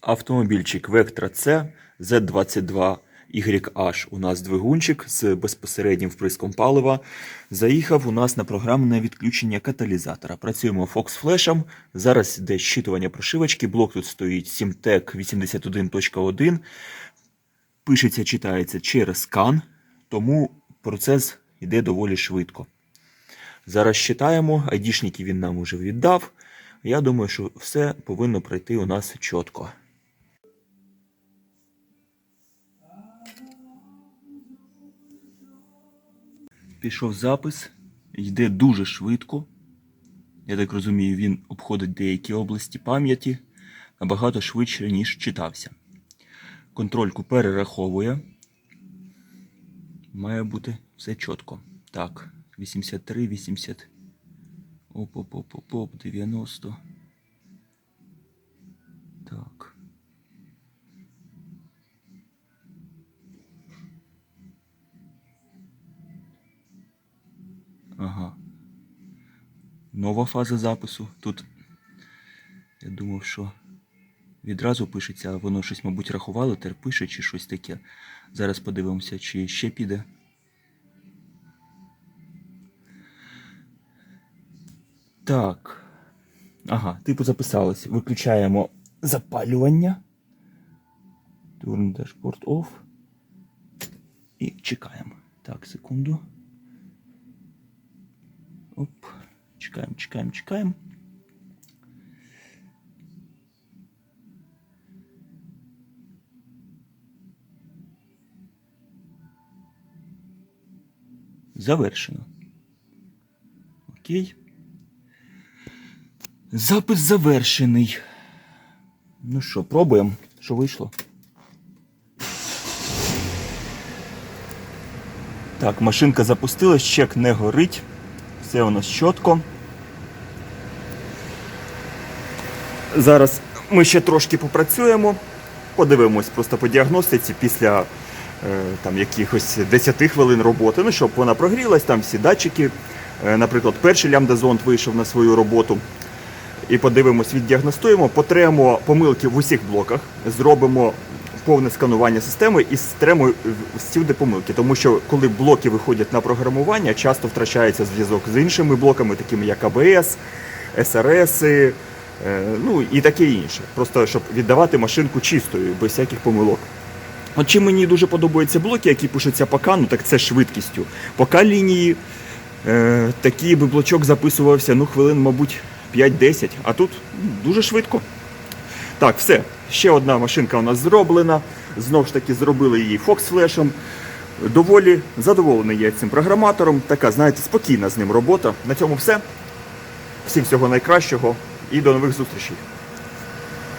Автомобільчик Vectra C Z22 YH у нас двигунчик з безпосереднім вприском палива. Заїхав у нас на програмне відключення каталізатора. Працюємо Fox Flash. Зараз йде щитування прошивочки. Блок тут стоїть Simtec 81.1. Пишеться, читається через скан, тому процес йде доволі швидко. Зараз читаємо, айдішники він нам уже віддав. Я думаю, що все повинно пройти у нас чітко. Пішов запис, йде дуже швидко. Я так розумію, він обходить деякі області пам'яті набагато швидше, ніж читався. Контрольку перераховує. Має бути все чітко. Так, 83, 80. Оп, оп, оп, оп, оп, 90. Так. Ага. Нова фаза запису. Тут я думав, що відразу пишеться, а воно щось, мабуть, рахувало, тепер пише чи щось таке. Зараз подивимося, чи ще піде. Так. Ага, типу записалось. Виключаємо запалювання. Turn dashboard off. І чекаємо. Так, секунду. Оп. Чекаємо, чекаємо, чекаємо. Завершено. Окей. Запис завершений. Ну що, пробуємо, що вийшло. Так, машинка запустилась, чек не горить. Все у нас чітко. Зараз ми ще трошки попрацюємо, подивимось просто по діагностиці після е, там, якихось 10 хвилин роботи. Ну, щоб вона прогрілась, там всі датчики. Е, наприклад, перший лямбда-зонд вийшов на свою роботу. І подивимось, віддіагностуємо, потремо помилки в усіх блоках, зробимо повне сканування системи і стремо всюди помилки. Тому що коли блоки виходять на програмування, часто втрачається зв'язок з іншими блоками, такими як АБС, СРС, е, ну і таке інше. Просто щоб віддавати машинку чистою, без всяких помилок. От чим мені дуже подобаються блоки, які пишуться по кану, так це швидкістю. По К-лінії е, такий би блочок записувався, ну, хвилин, мабуть, 5-10, а тут дуже швидко. Так, все. Ще одна машинка у нас зроблена. Знову ж таки, зробили її Flash. Доволі задоволений я цим програматором. Така, знаєте, спокійна з ним робота. На цьому все. Всім всього найкращого і до нових зустрічей.